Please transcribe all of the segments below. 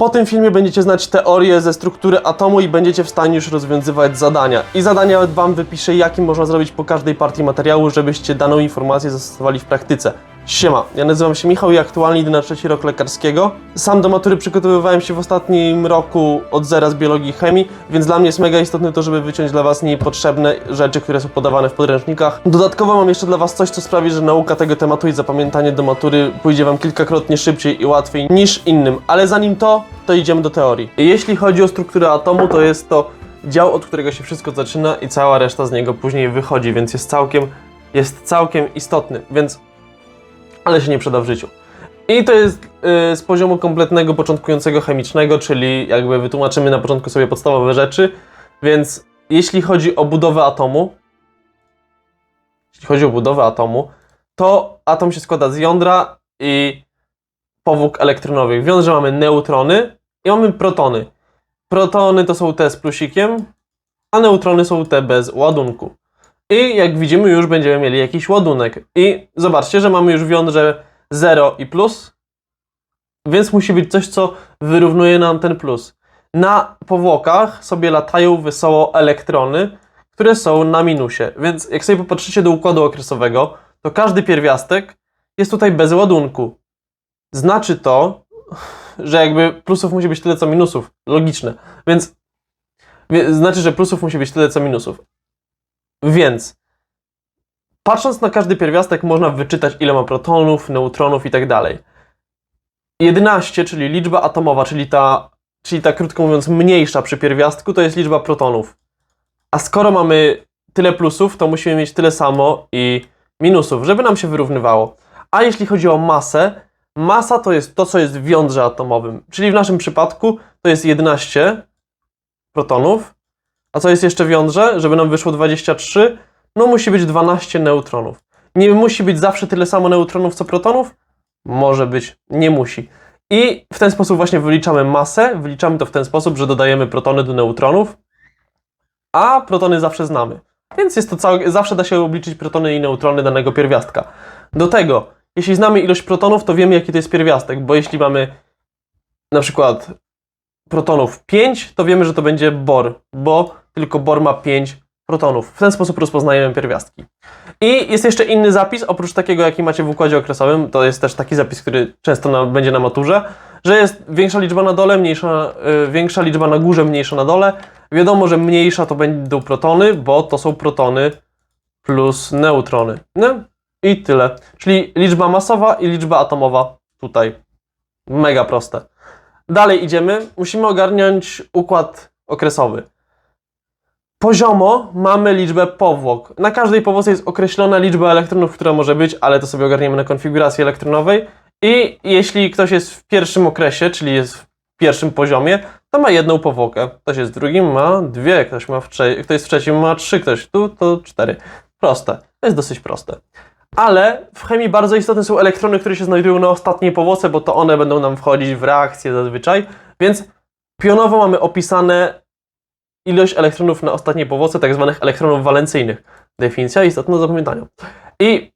Po tym filmie będziecie znać teorię ze struktury atomu i będziecie w stanie już rozwiązywać zadania. I zadania wam wypiszę, jakim można zrobić po każdej partii materiału, żebyście daną informację zastosowali w praktyce. Siema, ja nazywam się Michał i aktualnie idę na trzeci rok lekarskiego. Sam do matury przygotowywałem się w ostatnim roku od zera z biologii i chemii, więc dla mnie jest mega istotne to, żeby wyciąć dla was niepotrzebne rzeczy, które są podawane w podręcznikach. Dodatkowo mam jeszcze dla was coś, co sprawi, że nauka tego tematu i zapamiętanie do matury pójdzie wam kilkakrotnie szybciej i łatwiej niż innym. Ale zanim to, to idziemy do teorii. Jeśli chodzi o strukturę atomu, to jest to dział, od którego się wszystko zaczyna i cała reszta z niego później wychodzi, więc jest całkiem, jest całkiem istotny, więc ale się nie przyda w życiu. I to jest y, z poziomu kompletnego początkującego chemicznego, czyli jakby wytłumaczymy na początku sobie podstawowe rzeczy. Więc jeśli chodzi o budowę atomu, jeśli chodzi o budowę atomu, to atom się składa z jądra i powłok elektronowych. W jądrze mamy neutrony i mamy protony. Protony to są te z plusikiem, a neutrony są te bez ładunku. I jak widzimy, już będziemy mieli jakiś ładunek. I zobaczcie, że mamy już w jądrze 0 i plus, więc musi być coś, co wyrównuje nam ten plus. Na powłokach sobie latają wesoło elektrony, które są na minusie. Więc jak sobie popatrzycie do układu okresowego, to każdy pierwiastek jest tutaj bez ładunku. Znaczy to, że jakby plusów musi być tyle co minusów. Logiczne. Więc znaczy, że plusów musi być tyle co minusów. Więc patrząc na każdy pierwiastek można wyczytać ile ma protonów, neutronów i tak dalej. 11, czyli liczba atomowa, czyli ta, czyli ta krótko mówiąc mniejsza przy pierwiastku, to jest liczba protonów. A skoro mamy tyle plusów, to musimy mieć tyle samo i minusów, żeby nam się wyrównywało. A jeśli chodzi o masę, masa to jest to, co jest w jądrze atomowym. Czyli w naszym przypadku to jest 11 protonów, a co jest jeszcze w jądrze? Żeby nam wyszło 23, no musi być 12 neutronów. Nie musi być zawsze tyle samo neutronów co protonów? Może być, nie musi. I w ten sposób właśnie wyliczamy masę, wyliczamy to w ten sposób, że dodajemy protony do neutronów, a protony zawsze znamy. Więc jest to zawsze da się obliczyć protony i neutrony danego pierwiastka. Do tego, jeśli znamy ilość protonów, to wiemy jaki to jest pierwiastek, bo jeśli mamy na przykład protonów 5, to wiemy, że to będzie bor, bo tylko bor ma 5 protonów. W ten sposób rozpoznajemy pierwiastki. I jest jeszcze inny zapis, oprócz takiego, jaki macie w układzie okresowym, to jest też taki zapis, który często na, będzie na maturze, że jest większa liczba na dole, mniejsza, y, większa liczba na górze, mniejsza na dole. Wiadomo, że mniejsza to będą protony, bo to są protony plus neutrony. No i tyle. Czyli liczba masowa i liczba atomowa tutaj. Mega proste. Dalej idziemy. Musimy ogarnąć układ okresowy. Poziomo mamy liczbę powłok. Na każdej powłoce jest określona liczba elektronów, która może być, ale to sobie ogarniemy na konfiguracji elektronowej. I jeśli ktoś jest w pierwszym okresie, czyli jest w pierwszym poziomie, to ma jedną powłokę. Ktoś jest w drugim, ma dwie, ktoś, ma w ktoś jest w trzecim, ma trzy, ktoś tu, to cztery. Proste. To jest dosyć proste. Ale w chemii bardzo istotne są elektrony, które się znajdują na ostatniej powłoce, bo to one będą nam wchodzić w reakcję zazwyczaj. Więc pionowo mamy opisane ilość elektronów na ostatniej powłoce, tak zwanych elektronów walencyjnych. Definicja istotna do zapamiętania. I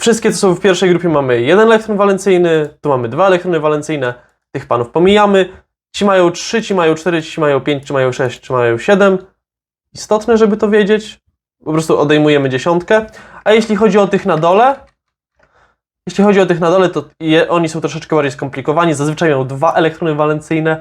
wszystkie, co są w pierwszej grupie, mamy jeden elektron walencyjny, tu mamy dwa elektrony walencyjne, tych panów pomijamy. Ci mają 3, ci mają 4, ci mają 5, ci mają 6, ci mają 7. Istotne, żeby to wiedzieć. Po prostu odejmujemy dziesiątkę. A jeśli chodzi o tych na dole, jeśli chodzi o tych na dole, to je, oni są troszeczkę bardziej skomplikowani. Zazwyczaj mają dwa elektrony walencyjne,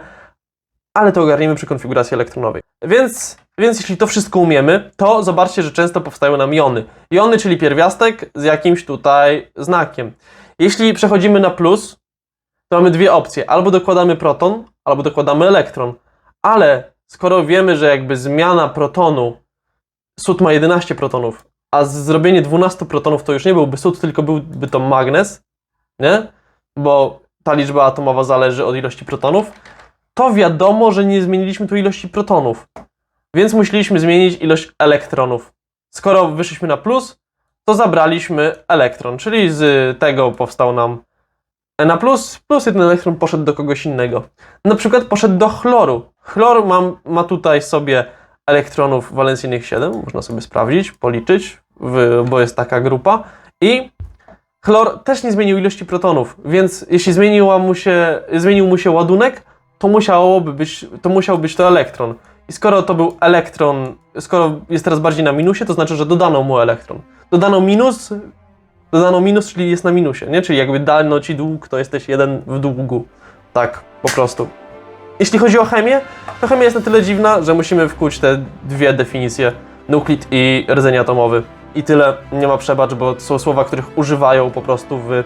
ale to ogarniemy przy konfiguracji elektronowej. Więc, więc jeśli to wszystko umiemy, to zobaczcie, że często powstają nam jony. Jony, czyli pierwiastek z jakimś tutaj znakiem. Jeśli przechodzimy na plus, to mamy dwie opcje. Albo dokładamy proton, albo dokładamy elektron. Ale skoro wiemy, że jakby zmiana protonu, sód ma 11 protonów, a zrobienie 12 protonów to już nie byłby sód, tylko byłby to magnes, nie? Bo ta liczba atomowa zależy od ilości protonów, to wiadomo, że nie zmieniliśmy tu ilości protonów. Więc musieliśmy zmienić ilość elektronów. Skoro wyszliśmy na plus, to zabraliśmy elektron, czyli z tego powstał nam na plus, plus jeden elektron poszedł do kogoś innego. Na przykład poszedł do chloru. Chlor ma, ma tutaj sobie elektronów walencyjnych 7, można sobie sprawdzić, policzyć, bo jest taka grupa. I chlor też nie zmienił ilości protonów, więc jeśli zmieniła mu się, zmienił mu się ładunek, to musiałoby być, to musiał być to elektron. I skoro to był elektron, skoro jest teraz bardziej na minusie, to znaczy, że dodano mu elektron. Dodano minus, dodano minus, czyli jest na minusie, nie? Czyli jakby dano ci dług, to jesteś jeden w długu. Tak, po prostu. Jeśli chodzi o chemię, to chemia jest na tyle dziwna, że musimy wkuć te dwie definicje, nuklid i rdzeń atomowy. I tyle, nie ma przebacz, bo to są słowa, których używają po prostu w...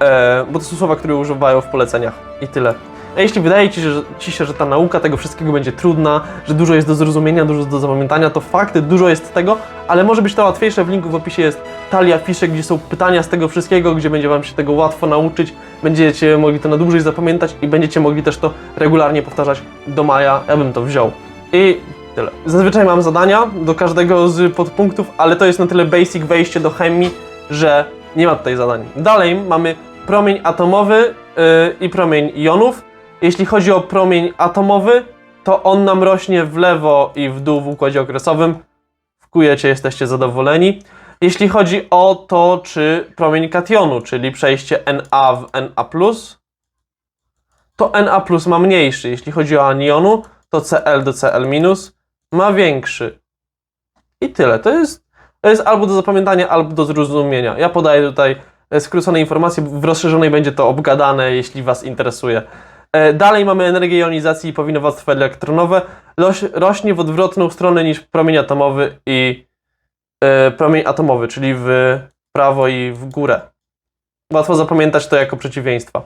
E, bo to są słowa, które używają w poleceniach. I tyle. A jeśli wydaje ci się, że, ci się, że ta nauka tego wszystkiego będzie trudna, że dużo jest do zrozumienia, dużo jest do zapamiętania, to fakty, dużo jest tego, ale może być to łatwiejsze. W linku w opisie jest talia fiszek, gdzie są pytania z tego wszystkiego, gdzie będzie Wam się tego łatwo nauczyć. Będziecie mogli to na dłużej zapamiętać i będziecie mogli też to regularnie powtarzać do maja. Ja bym to wziął. I tyle. Zazwyczaj mam zadania do każdego z podpunktów, ale to jest na tyle basic wejście do chemii, że nie ma tutaj zadań. Dalej mamy promień atomowy yy, i promień jonów. Jeśli chodzi o promień atomowy, to on nam rośnie w lewo i w dół w układzie okresowym. Wkujecie, jesteście zadowoleni. Jeśli chodzi o to, czy promień kationu, czyli przejście Na w Na+, to Na ma mniejszy. Jeśli chodzi o anionu, to Cl do Cl- ma większy. I tyle. To jest, to jest albo do zapamiętania, albo do zrozumienia. Ja podaję tutaj skrócone informacje, w rozszerzonej będzie to obgadane, jeśli Was interesuje. E, Dalej mamy energię jonizacji i powinowactwo elektronowe. Roś, rośnie w odwrotną stronę niż promień atomowy i e, promień atomowy, czyli w prawo i w górę. Łatwo zapamiętać to jako przeciwieństwa.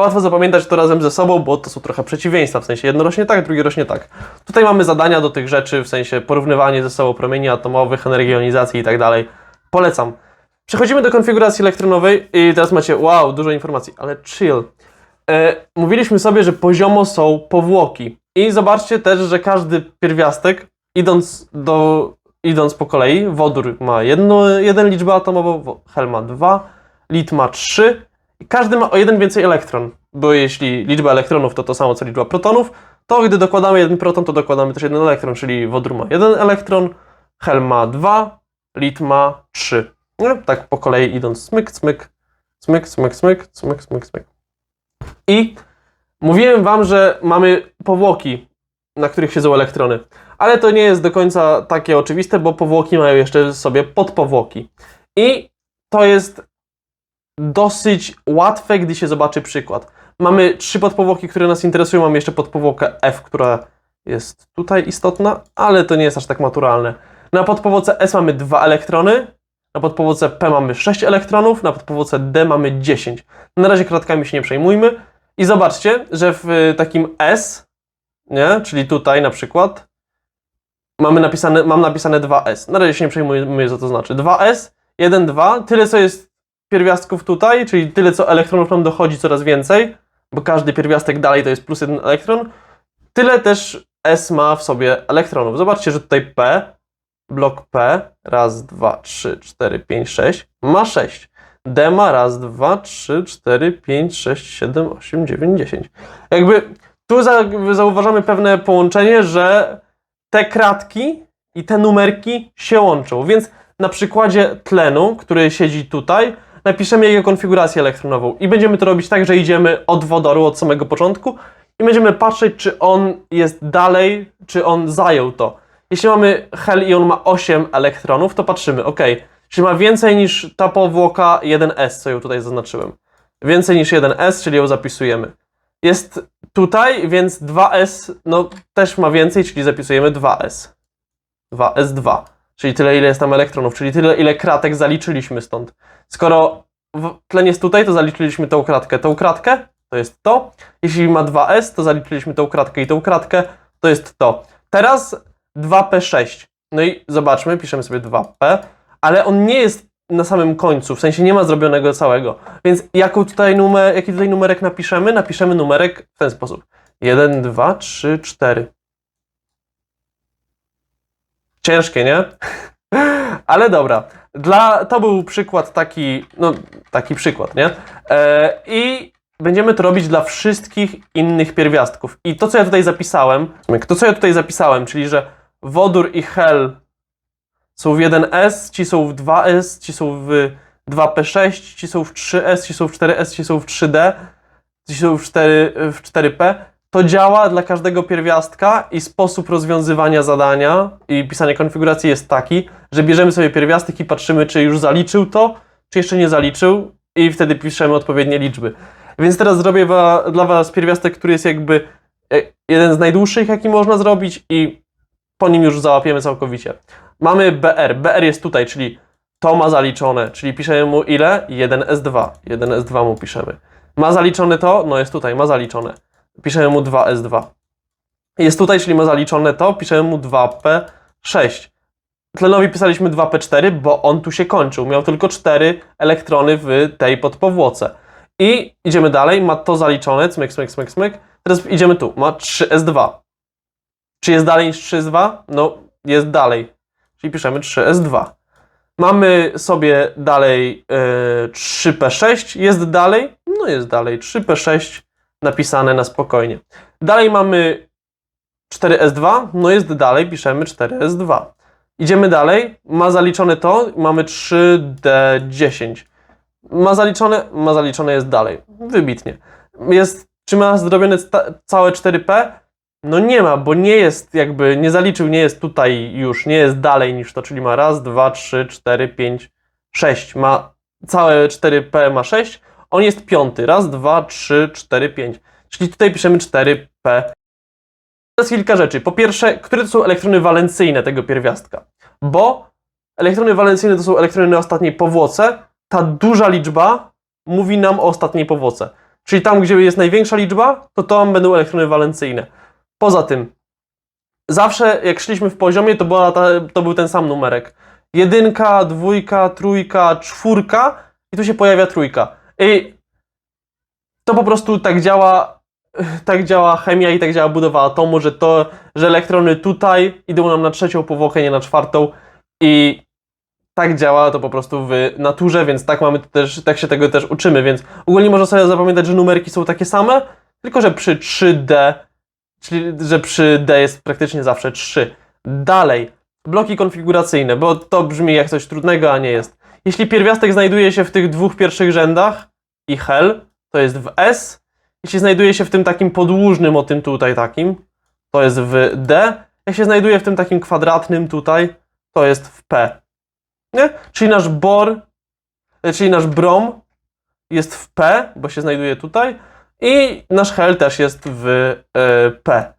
Łatwo zapamiętać to razem ze sobą, bo to są trochę przeciwieństwa, w sensie jedno rośnie tak, drugie rośnie tak. Tutaj mamy zadania do tych rzeczy, w sensie porównywanie ze sobą promieni atomowych, energii jonizacji i tak dalej. Polecam. Przechodzimy do konfiguracji elektronowej i teraz macie, wow, dużo informacji, ale chill. E, mówiliśmy sobie, że poziomo są powłoki. I zobaczcie też, że każdy pierwiastek, idąc, do, idąc po kolei, wodór ma jedno, jeden liczbę atomową, hel ma dwa, lit ma trzy i każdy ma o jeden więcej elektron. Bo jeśli liczba elektronów to to samo co liczba protonów, to gdy dokładamy jeden proton, to dokładamy też jeden elektron, czyli wodór ma jeden elektron, hel ma dwa, lit ma trzy. Nie? Tak po kolei idąc smyk, smyk, smyk, smyk, smyk, smyk, smyk, smyk. I mówiłem Wam, że mamy powłoki, na których siedzą elektrony. Ale to nie jest do końca takie oczywiste, bo powłoki mają jeszcze sobie podpowłoki. I to jest dosyć łatwe, gdy się zobaczy przykład. Mamy trzy podpowłoki, które nas interesują. Mamy jeszcze podpowłokę F, która jest tutaj istotna, ale to nie jest aż tak naturalne. Na podpowłoce S mamy dwa elektrony, na podpowłoce P mamy 6 elektronów, na podpowłoce D mamy 10. Na razie kratkami się nie przejmujmy. I zobaczcie, że w y, takim S, nie? czyli tutaj na przykład, mamy napisane, mam napisane 2S. Na razie się nie przejmujmy, co to znaczy. 2S, 1, 2, tyle co jest pierwiastków tutaj, czyli tyle co elektronów nam dochodzi coraz więcej, bo każdy pierwiastek dalej to jest plus jeden elektron, tyle też S ma w sobie elektronów. Zobaczcie, że tutaj P, blok P, raz, dwa, trzy, cztery, pięć, sześć, ma 6. D ma raz, dwa, trzy, cztery, pięć, sześć, siedem, osiem, dziewięć, dziesięć. Jakby tu za, zauważamy pewne połączenie, że te kratki i te numerki się łączą. Więc na przykładzie tlenu, który siedzi tutaj, napiszemy jego konfigurację elektronową i będziemy to robić tak, że idziemy od wodoru od samego początku i będziemy patrzeć, czy on jest dalej, czy on zajął to. Jeśli mamy hel i on ma 8 elektronów, to patrzymy, ok, czy ma więcej niż ta powłoka 1s, co ją tutaj zaznaczyłem. Więcej niż 1s, czyli ją zapisujemy. Jest tutaj, więc 2s, no też ma więcej, czyli zapisujemy 2s. 2s2, czyli tyle, ile jest tam elektronów, czyli tyle, ile kratek zaliczyliśmy stąd. Skoro tlen jest tutaj, to zaliczyliśmy tą kratkę, tą kratkę, to jest to. Jeśli ma 2s, to zaliczyliśmy tą kratkę i tą kratkę, to jest to. Teraz 2p6. No i zobaczmy, piszemy sobie 2p, ale on nie jest na samym końcu, w sensie nie ma zrobionego całego. Więc jaką tutaj numer, jaki tutaj numerek napiszemy? Napiszemy numerek w ten sposób. 1, 2, 3, 4. Ciężkie, nie? Ale dobra. Dla, to był przykład taki, no taki przykład, nie? E, I będziemy to robić dla wszystkich innych pierwiastków. I to, co ja tutaj zapisałem, to, co ja tutaj zapisałem, czyli że wodór i hel są w 1S, ci są w 2S, ci są w 2P6, ci są w 3S, ci są w 4S, ci są w 3D, ci są w, 4, w 4P. To działa dla każdego pierwiastka i sposób rozwiązywania zadania i pisania konfiguracji jest taki, że bierzemy sobie pierwiastek i patrzymy, czy już zaliczył to, czy jeszcze nie zaliczył i wtedy piszemy odpowiednie liczby. Więc teraz zrobię wa- dla Was pierwiastek, który jest jakby e, jeden z najdłuższych, jaki można zrobić i po nim już załapiemy całkowicie. Mamy BR. BR jest tutaj, czyli to ma zaliczone, czyli piszemy mu ile? 1S2. 1S2 mu piszemy. Ma zaliczone to? No jest tutaj, ma zaliczone. Piszemy mu 2S2. Jest tutaj, czyli ma zaliczone to, piszemy mu 2P6. Tlenowi pisaliśmy 2P4, bo on tu się kończył. Miał tylko 4 elektrony w tej podpowłoce. I idziemy dalej, ma to zaliczone, smyk, smyk, smyk, smyk. Teraz idziemy tu, ma 3S2. Czy jest dalej niż 3S2? No, jest dalej. Czyli piszemy 3S2. Mamy sobie dalej e, 3P6, jest dalej, no jest dalej, 3P6 napisane na spokojnie. Dalej mamy 4S2, no jest dalej, piszemy 4S2. Idziemy dalej, ma zaliczone to, mamy 3D10. Ma zaliczone, ma zaliczone jest dalej, wybitnie. Jest, czy ma zrobione całe 4P? No nie ma, bo nie jest jakby, nie zaliczył, nie jest tutaj już, nie jest dalej niż to, czyli ma raz, dwa, trzy, cztery, pięć, sześć. Ma całe 4P ma 6, on jest piąty. Raz, dwa, trzy, cztery, pięć. Czyli tutaj piszemy 4P. Teraz kilka rzeczy. Po pierwsze, które to są elektrony walencyjne tego pierwiastka? Bo elektrony walencyjne to są elektrony na ostatniej powłoce. Ta duża liczba mówi nam o ostatniej powłoce. Czyli tam, gdzie jest największa liczba, to tam będą elektrony walencyjne. Poza tym, zawsze jak szliśmy w poziomie, to, była ta, to był ten sam numerek. Jedynka, dwójka, trójka, czwórka i tu się pojawia trójka. I to po prostu tak działa, tak działa chemia i tak działa budowa atomu, że to, że elektrony tutaj idą nam na trzecią powłokę, nie na czwartą i tak działa to po prostu w naturze, więc tak mamy też, tak się tego też uczymy, więc ogólnie można sobie zapamiętać, że numerki są takie same, tylko że przy 3D Czyli, że przy D jest praktycznie zawsze 3. Dalej, bloki konfiguracyjne, bo to brzmi jak coś trudnego, a nie jest. Jeśli pierwiastek znajduje się w tych dwóch pierwszych rzędach i hel, to jest w S. Jeśli znajduje się w tym takim podłużnym, o tym tutaj takim, to jest w D. Jak się znajduje w tym takim kwadratnym tutaj, to jest w P. Nie? Czyli nasz bor, e, czyli nasz brom jest w P, bo się znajduje tutaj, i nasz hel też jest w e, P.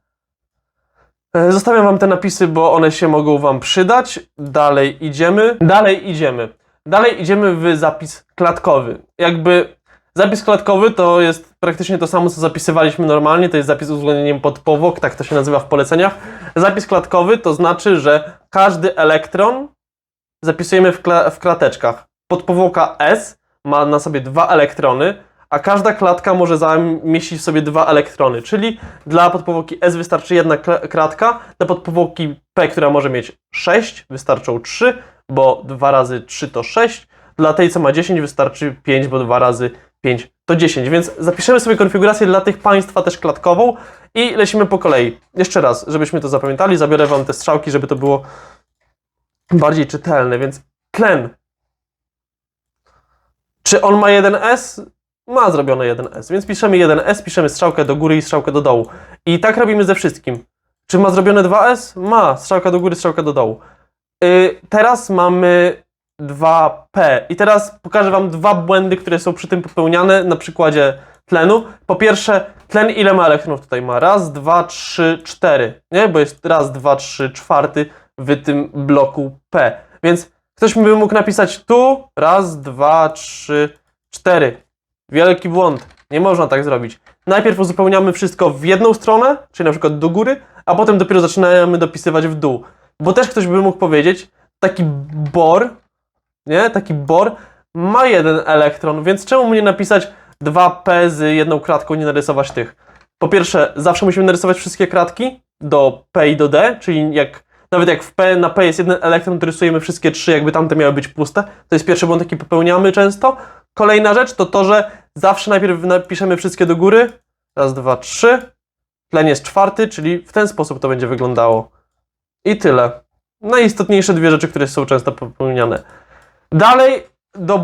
E, Zostawiam Wam te napisy, bo one się mogą Wam przydać. Dalej idziemy. Dalej idziemy. Dalej idziemy w zapis klatkowy. Jakby zapis klatkowy to jest praktycznie to samo, co zapisywaliśmy normalnie. To jest zapis z uwzględnieniem podpowłok, tak to się nazywa w poleceniach. Zapis klatkowy to znaczy, że każdy elektron zapisujemy w, kla w klateczkach. Podpowłoka S ma na sobie dwa elektrony, a każda klatka może zamieścić w sobie dwa elektrony, czyli dla podpowłoki S wystarczy jedna kla- kratka, dla podpowłoki P, która może mieć 6, wystarczą 3, bo 2 razy 3 to 6, dla tej, co ma 10, wystarczy 5, bo 2 razy 5 to 10, więc zapiszemy sobie konfigurację dla tych państwa też klatkową i lecimy po kolei. Jeszcze raz, żebyśmy to zapamiętali, zabiorę Wam te strzałki, żeby to było bardziej czytelne, więc tlen. Czy on ma 1S? Ma zrobione 1S, więc piszemy 1S, piszemy strzałkę do góry i strzałkę do dołu. I tak robimy ze wszystkim. Czy ma zrobione 2S? Ma, strzałka do góry, strzałka do dołu. Yy, teraz mamy 2P i teraz pokażę Wam dwa błędy, które są przy tym popełniane na przykładzie tlenu. Po pierwsze, tlen ile ma elektronów tutaj ma? Raz, dwa, trzy, cztery, nie? Bo jest raz, dwa, trzy, czwarty w tym bloku P. Więc ktoś by mógł napisać tu raz, dwa, trzy, cztery. Wielki błąd. Nie można tak zrobić. Najpierw uzupełniamy wszystko w jedną stronę, czyli na przykład do góry, a potem dopiero zaczynamy dopisywać w dół. Bo też ktoś by mógł powiedzieć, taki bor, nie? Taki bor ma jeden elektron, więc czemu mu nie napisać 2p z jedną kratką, nie narysować tych? Po pierwsze, zawsze musimy narysować wszystkie kratki do p i do d, czyli jak nawet jak w p na p jest jeden elektron, to rysujemy wszystkie trzy, jakby tamte miały być puste. To jest pierwszy błąd, jaki popełniamy często. Kolejna rzecz to to, że zawsze najpierw napiszemy wszystkie do góry. Raz, dwa, trzy. Tlen jest czwarty, czyli w ten sposób to będzie wyglądało. I tyle. Najistotniejsze dwie rzeczy, które są często popełniane. Dalej, do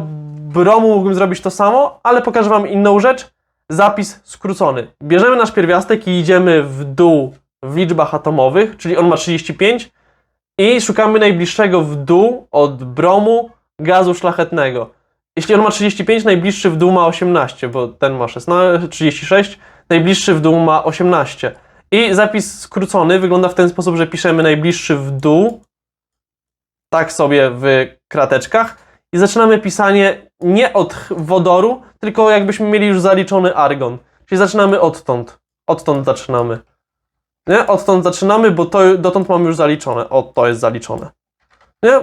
bromu mógłbym zrobić to samo, ale pokażę Wam inną rzecz. zapis skrócony. Bierzemy nasz pierwiastek i idziemy w dół w liczbach atomowych, czyli on ma 35 i szukamy najbliższego w dół od bromu gazu szlachetnego. Jeśli on ma 35, najbliższy w dół ma 18, bo ten ma 16, 36, najbliższy w dół ma 18. I zapis skrócony wygląda w ten sposób, że piszemy najbliższy w dół, tak sobie w krateczkach, i zaczynamy pisanie nie od wodoru, tylko jakbyśmy mieli już zaliczony argon. Czyli zaczynamy odtąd. Odtąd zaczynamy. Nie? Odtąd zaczynamy, bo to, dotąd mamy już zaliczone. O, to jest zaliczone. Nie?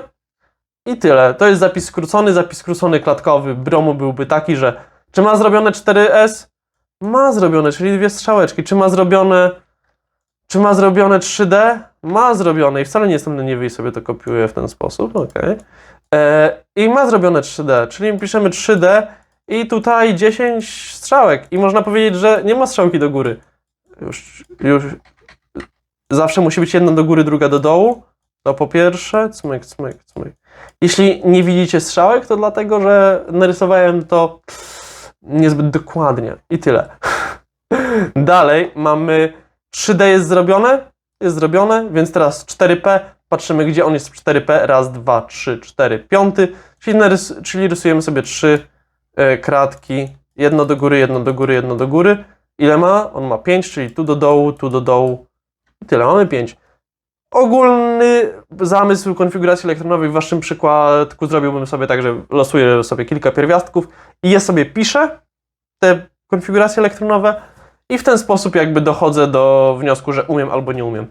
I tyle. To jest zapis skrócony. Zapis skrócony klatkowy bromu byłby taki, że czy ma zrobione 4S? Ma zrobione, czyli dwie strzałeczki. Czy ma zrobione czy ma zrobione 3D? Ma zrobione i wcale nie jestem leniwy i sobie to kopiuję w ten sposób, ok. E, I ma zrobione 3D, czyli piszemy 3D i tutaj 10 strzałek i można powiedzieć, że nie ma strzałki do góry. Już, już zawsze musi być jedna do góry, druga do dołu. To po pierwsze, cmyk, cmyk, cmyk. Jeśli nie widzicie strzałek, to dlatego, że narysowałem to niezbyt dokładnie i tyle. Dalej mamy 3D jest zrobione, jest zrobione, więc teraz 4P, patrzymy gdzie on jest w 4P, raz, dwa, trzy, cztery, piąty, czyli, narys czyli rysujemy sobie trzy e, kratki, jedno do góry, jedno do góry, jedno do góry. Ile ma? On ma 5, czyli tu do dołu, tu do dołu i tyle, mamy 5. Ogólny zamysł konfiguracji elektronowej w waszym przykładku zrobiłbym sobie tak, że losuję sobie kilka pierwiastków i je sobie piszę, te konfiguracje elektronowe, i w ten sposób jakby dochodzę do wniosku, że umiem albo nie umiem.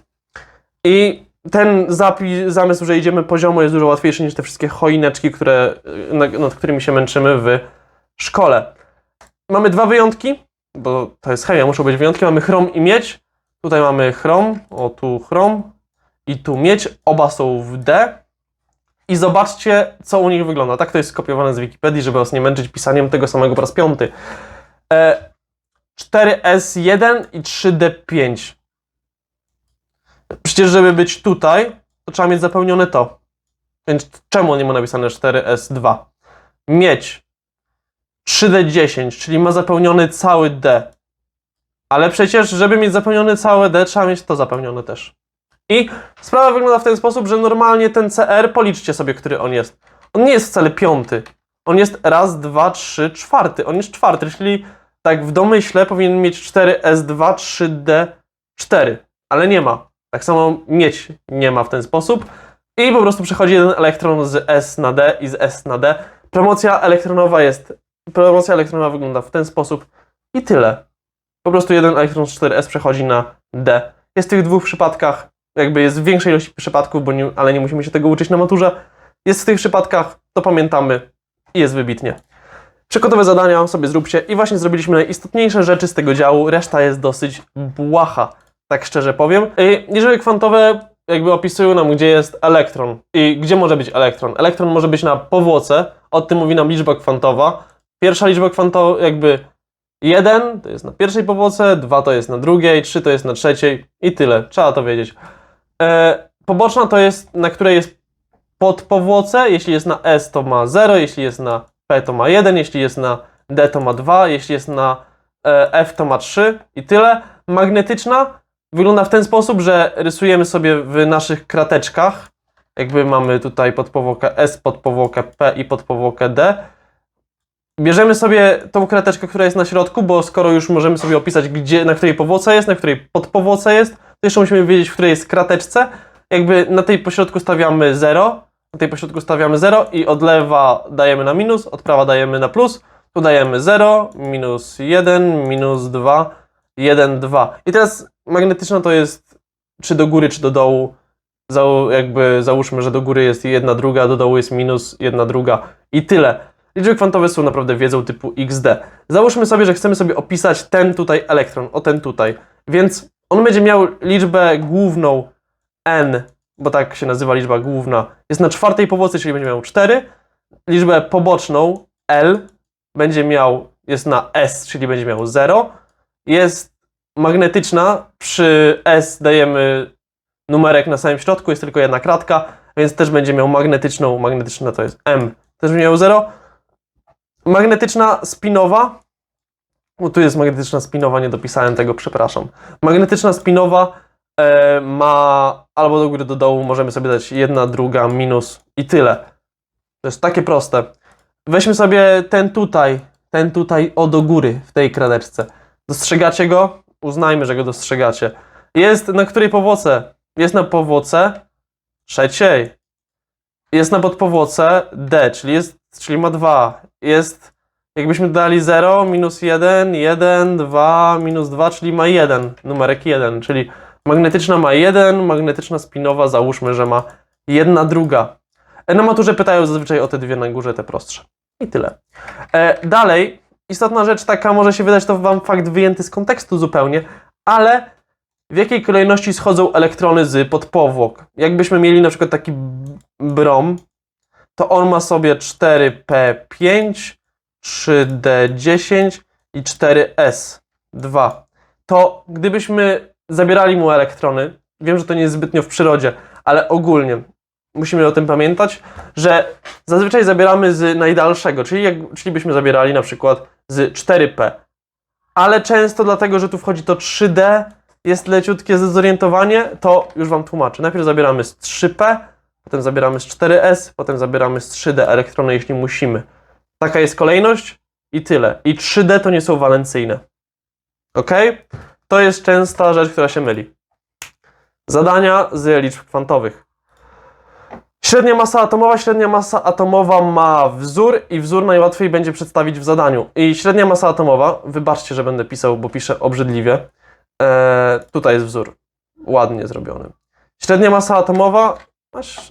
I ten zapis, zamysł, że idziemy poziomo jest dużo łatwiejszy niż te wszystkie choineczki, które, nad, którymi się męczymy w szkole. Mamy dwa wyjątki, bo to jest chemia, muszą być wyjątki. Mamy chrom i miedź. Tutaj mamy chrom, o tu chrom i tu miedź. Oba są w D. I zobaczcie, co u nich wygląda. Tak to jest skopiowane z Wikipedii, żeby was nie męczyć pisaniem tego samego po raz piąty. E, 4S1 i 3D5. Przecież, żeby być tutaj, to trzeba mieć zapełnione to. Więc czemu nie ma napisane 4S2? Mieć 3D10, czyli ma zapełniony cały D. Ale przecież, żeby mieć zapełniony cały D, trzeba mieć to zapełnione też. I sprawa wygląda w ten sposób, że normalnie ten CR, policzcie sobie, który on jest. On nie jest wcale piąty. On jest raz, dwa, trzy, czwarty. On jest czwarty, czyli tak w domyśle powinien mieć 4S2, 3D4, ale nie ma. Tak samo mieć nie ma w ten sposób. I po prostu przechodzi jeden elektron z S na D i z S na D. Promocja elektronowa jest. Promocja elektronowa wygląda w ten sposób i tyle. Po prostu jeden elektron z 4S przechodzi na D. Jest w tych dwóch przypadkach, jakby jest w większej ilości przypadków, bo nie, ale nie musimy się tego uczyć na maturze. Jest w tych przypadkach, to pamiętamy i jest wybitnie. Przykładowe zadania sobie zróbcie i właśnie zrobiliśmy najistotniejsze rzeczy z tego działu, reszta jest dosyć błaha, tak szczerze powiem. Liczby kwantowe jakby opisują nam, gdzie jest elektron i gdzie może być elektron. Elektron może być na powłoce, o tym mówi nam liczba kwantowa. Pierwsza liczba kwantowa jakby 1 to jest na pierwszej powłoce, 2 to jest na drugiej, 3 to jest na trzeciej i tyle, trzeba to wiedzieć. E, poboczna to jest, na której jest pod powłoce, jeśli jest na S to ma 0, jeśli jest na P to ma 1, jeśli jest na D to ma 2, jeśli jest na e, F to ma 3 i tyle. Magnetyczna wygląda w ten sposób, że rysujemy sobie w naszych krateczkach, jakby mamy tutaj podpowłokę S, podpowłokę P i podpowłokę D. Bierzemy sobie tą krateczkę, która jest na środku, bo skoro już możemy sobie opisać, gdzie, na której powłoce jest, na której podpowłoce jest, jeszcze musimy wiedzieć, w której jest krateczce. Jakby na tej pośrodku stawiamy 0, na tej pośrodku stawiamy 0 i od lewa dajemy na minus, od prawa dajemy na plus. Tu dajemy 0, minus 1, minus 2, 1, 2. I teraz magnetyczna to jest czy do góry, czy do dołu. Zał, jakby załóżmy, że do góry jest jedna druga, do dołu jest minus jedna druga i tyle. Liczby kwantowe są naprawdę wiedzą typu XD. Załóżmy sobie, że chcemy sobie opisać ten tutaj elektron, o ten tutaj. Więc on będzie miał liczbę główną n, bo tak się nazywa liczba główna, jest na czwartej powłoce, czyli będzie miał 4. Liczbę poboczną L będzie miał, jest na S, czyli będzie miał 0. Jest magnetyczna, przy S dajemy numerek na samym środku, jest tylko jedna kratka, więc też będzie miał magnetyczną, magnetyczna to jest M, też będzie miał 0. Magnetyczna spinowa Bo tu jest magnetyczna spinowa, nie dopisałem tego, przepraszam. Magnetyczna spinowa e, ma albo do góry, do dołu, możemy sobie dać jedna, druga, minus i tyle. To jest takie proste. Weźmy sobie ten tutaj, ten tutaj o do góry w tej kredeczce. Dostrzegacie go? Uznajmy, że go dostrzegacie. Jest na której powłoce? Jest na powłoce trzeciej. Jest na podpowłoce D, czyli, jest, czyli ma 2. Jest, jakbyśmy dali 0, minus 1, 1, 2, minus 2, czyli ma 1, numerek 1, czyli magnetyczna ma 1, magnetyczna spinowa załóżmy, że ma 1 druga. E, Na maturze pytają zazwyczaj o te dwie na górze, te prostsze. I tyle. E, dalej, istotna rzecz taka, może się wydać to wam fakt wyjęty z kontekstu zupełnie, ale w jakiej kolejności schodzą elektrony z podpowłok? Jakbyśmy mieli na przykład taki brom, to on ma sobie 4P5, 3D10 i 4S2. To gdybyśmy zabierali mu elektrony, wiem, że to nie jest zbytnio w przyrodzie, ale ogólnie musimy o tym pamiętać, że zazwyczaj zabieramy z najdalszego, czyli, jak, czyli byśmy zabierali na przykład z 4P. Ale często dlatego, że tu wchodzi to 3D, jest leciutkie zorientowanie, to już Wam tłumaczę. Najpierw zabieramy z 3P, potem zabieramy z 4S, potem zabieramy z 3D elektrony, jeśli musimy. Taka jest kolejność i tyle. I 3D to nie są walencyjne. Ok? To jest częsta rzecz, która się myli. Zadania z liczb kwantowych. Średnia masa atomowa, średnia masa atomowa ma wzór i wzór najłatwiej będzie przedstawić w zadaniu. I średnia masa atomowa, wybaczcie, że będę pisał, bo piszę obrzydliwie. Eee, tutaj jest wzór. Ładnie zrobiony. Średnia masa atomowa. Aż,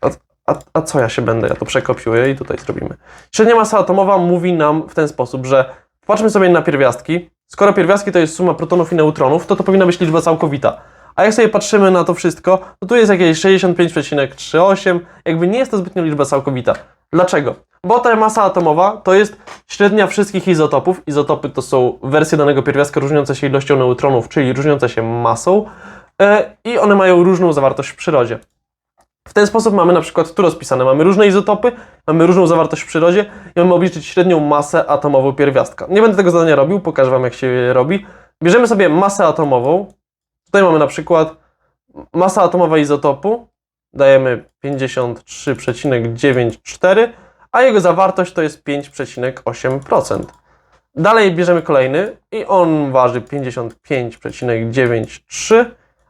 a, a, a co ja się będę? Ja to przekopiuję i tutaj zrobimy. Średnia masa atomowa mówi nam w ten sposób, że popatrzmy sobie na pierwiastki. Skoro pierwiastki to jest suma protonów i neutronów, to to powinna być liczba całkowita. A jak sobie patrzymy na to wszystko, to tu jest jakieś 65,38, jakby nie jest to zbytnio liczba całkowita. Dlaczego? Bo ta masa atomowa to jest średnia wszystkich izotopów. Izotopy to są wersje danego pierwiastka różniące się ilością neutronów, czyli różniące się masą e, i one mają różną zawartość w przyrodzie. W ten sposób mamy na przykład tu rozpisane, mamy różne izotopy, mamy różną zawartość w przyrodzie i mamy obliczyć średnią masę atomową pierwiastka. Nie będę tego zadania robił, pokażę Wam jak się robi. Bierzemy sobie masę atomową, tutaj mamy na przykład masa atomowa izotopu, dajemy 53,94, a jego zawartość to jest 5,8%. Dalej bierzemy kolejny i on waży 55,93,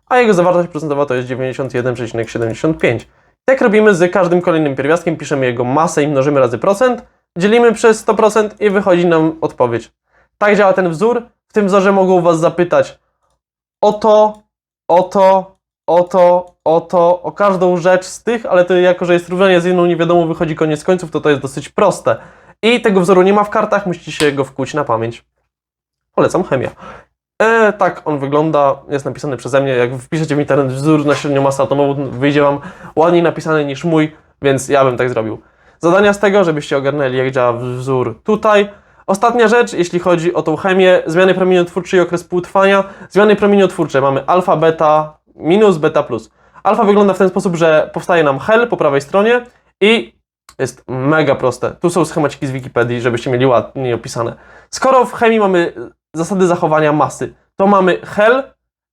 a jego zawartość procentowa to jest 91,75. Tak robimy z każdym kolejnym pierwiastkiem, piszemy jego masę i mnożymy razy procent, dzielimy przez 100% i wychodzi nam odpowiedź. Tak działa ten wzór. W tym wzorze mogą Was zapytać o to, o to, o to, o to, o każdą rzecz z tych, ale to jako, że jest równanie z jedną niewiadomą wychodzi koniec końców, to to jest dosyć proste. I tego wzoru nie ma w kartach, musicie się go wkuć na pamięć. Polecam chemia. E, tak on wygląda, jest napisany przeze mnie. Jak wpiszecie w internet wzór na średnią masę atomową, wyjdzie Wam ładniej napisany niż mój, więc ja bym tak zrobił. Zadania z tego, żebyście ogarnęli, jak działa wzór tutaj. Ostatnia rzecz, jeśli chodzi o tą chemię, zmiany promieniotwórczej i okres półtrwania. Zmiany promieniotwórcze mamy alfa, beta, minus, beta, plus. Alfa wygląda w ten sposób, że powstaje nam hel po prawej stronie i jest mega proste. Tu są schemaciki z Wikipedii, żebyście mieli ładnie opisane. Skoro w chemii mamy zasady zachowania masy, to mamy hel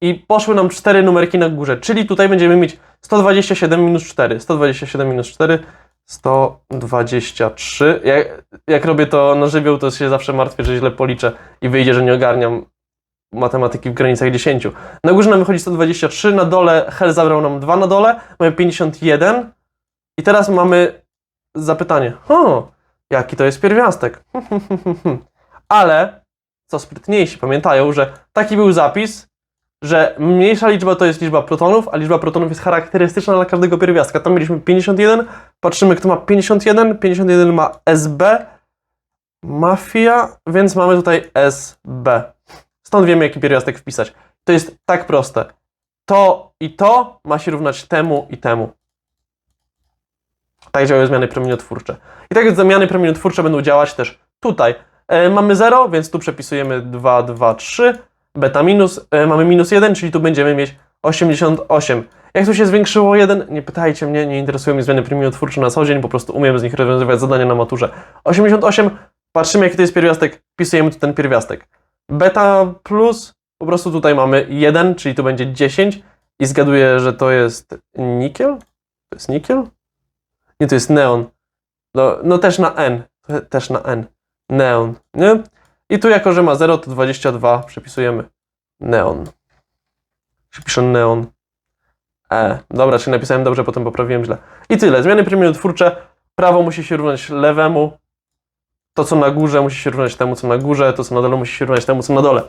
i poszły nam cztery numerki na górze, czyli tutaj będziemy mieć 127 minus 4, 127 minus 4, 123. Jak, jak robię to na żywioł, to się zawsze martwię, że źle policzę i wyjdzie, że nie ogarniam matematyki w granicach 10. Na górze nam wychodzi 123, na dole hel zabrał nam 2 na dole, mamy 51 i teraz mamy zapytanie, o, jaki to jest pierwiastek? Ale, co sprytniejsi pamiętają, że taki był zapis, że mniejsza liczba to jest liczba protonów, a liczba protonów jest charakterystyczna dla każdego pierwiastka. Tam mieliśmy 51, patrzymy kto ma 51, 51 ma SB, mafia, więc mamy tutaj SB. Stąd wiemy jaki pierwiastek wpisać. To jest tak proste. To i to ma się równać temu i temu. Tak działają zmiany promieniotwórcze. I tak zmiany promieniotwórcze będą działać też tutaj. E, mamy 0, więc tu przepisujemy 2, 2, 3. Beta minus, e, mamy minus 1, czyli tu będziemy mieć 88. Jak tu się zwiększyło 1? Nie pytajcie mnie, nie interesują mnie zmiany promieniotwórcze na co dzień, po prostu umiem z nich rozwiązywać zadania na maturze. 88 Patrzymy, jaki to jest pierwiastek, wpisujemy tu ten pierwiastek. Beta plus, po prostu tutaj mamy 1, czyli tu będzie 10 i zgaduję, że to jest nikiel? To jest nikiel? Nie, to jest neon. No, no też na N. Te- Też na N. Neon, nie? I tu jako, że ma 0, to 22 przepisujemy neon. Się pisze neon. E, dobra, czyli napisałem dobrze, potem poprawiłem źle. I tyle. Zmiany promieniotwórcze. Prawo musi się równać lewemu. To, co na górze, musi się równać temu, co na górze. To, co na dole, musi się równać temu, co na dole.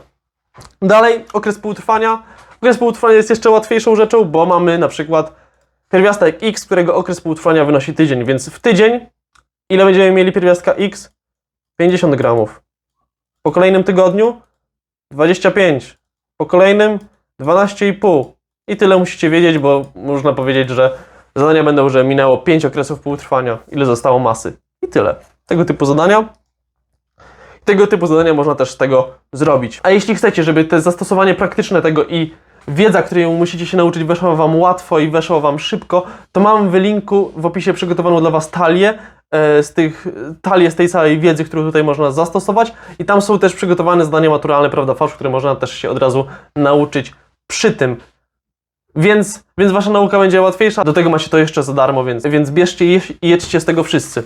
Dalej, okres półtrwania. Okres półtrwania jest jeszcze łatwiejszą rzeczą, bo mamy na przykład pierwiastek x, którego okres półtrwania wynosi tydzień, więc w tydzień ile będziemy mieli pierwiastka x? 50 gramów. Po kolejnym tygodniu 25. Po kolejnym 12,5. I tyle musicie wiedzieć, bo można powiedzieć, że zadania będą, że minęło 5 okresów półtrwania, ile zostało masy. I tyle. Tego typu zadania. Tego typu zadania można też z tego zrobić. A jeśli chcecie, żeby te zastosowanie praktyczne tego i wiedza, której musicie się nauczyć, weszła Wam łatwo i weszła Wam szybko, to mam w linku w opisie przygotowaną dla Was talię e, z tych talię z tej całej wiedzy, którą tutaj można zastosować i tam są też przygotowane zdania maturalne, prawda, fałsz, które można też się od razu nauczyć przy tym. Więc, więc wasza nauka będzie łatwiejsza. Do tego macie to jeszcze za darmo, więc, więc bierzcie i jedźcie z tego wszyscy.